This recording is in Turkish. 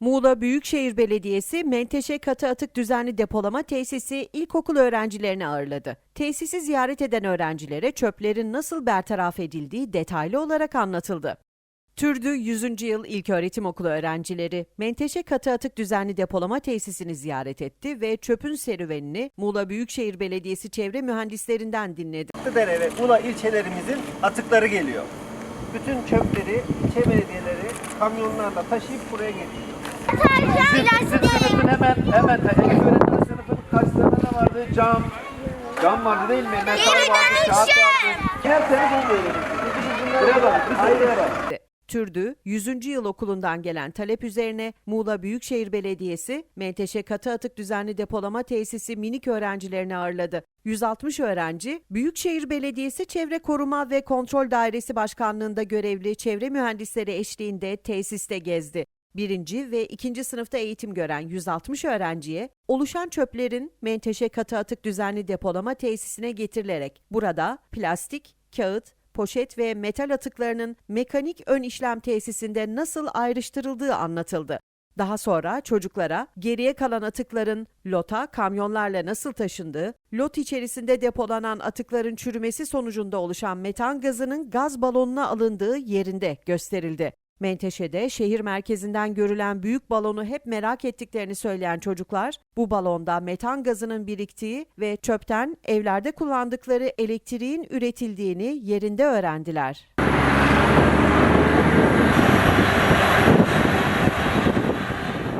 Muğla Büyükşehir Belediyesi Menteşe Katı Atık Düzenli Depolama Tesisi ilkokul öğrencilerini ağırladı. Tesisi ziyaret eden öğrencilere çöplerin nasıl bertaraf edildiği detaylı olarak anlatıldı. Türdü 100. Yıl İlköğretim Okulu öğrencileri Menteşe Katı Atık Düzenli Depolama Tesisini ziyaret etti ve çöpün serüvenini Muğla Büyükşehir Belediyesi çevre mühendislerinden dinledi. Dere ve Ula ilçelerimizin atıkları geliyor. Bütün çöpleri ilçe belediyeleri kamyonlarla taşıyıp buraya getiriyor. Sizin sınıfın hemen hemen Ege öğretmen sınıfın karşısında ne vardı? Cam. Cam vardı değil mi? Metal vardı, kağıt vardı. Her sene bunu böyle. Buraya bak, bir ara. Türdü 100. Yıl Okulu'ndan gelen talep üzerine Muğla Büyükşehir Belediyesi Menteşe Katı Atık Düzenli Depolama Tesisi minik öğrencilerini ağırladı. 160 öğrenci Büyükşehir Belediyesi Çevre Koruma ve Kontrol Dairesi Başkanlığında görevli çevre mühendisleri eşliğinde tesiste gezdi. Birinci ve ikinci sınıfta eğitim gören 160 öğrenciye oluşan çöplerin Menteşe Katı Atık Düzenli Depolama Tesisine getirilerek burada plastik, kağıt, poşet ve metal atıklarının mekanik ön işlem tesisinde nasıl ayrıştırıldığı anlatıldı. Daha sonra çocuklara geriye kalan atıkların lota kamyonlarla nasıl taşındığı, lot içerisinde depolanan atıkların çürümesi sonucunda oluşan metan gazının gaz balonuna alındığı yerinde gösterildi. Menteşe'de şehir merkezinden görülen büyük balonu hep merak ettiklerini söyleyen çocuklar, bu balonda metan gazının biriktiği ve çöpten evlerde kullandıkları elektriğin üretildiğini yerinde öğrendiler.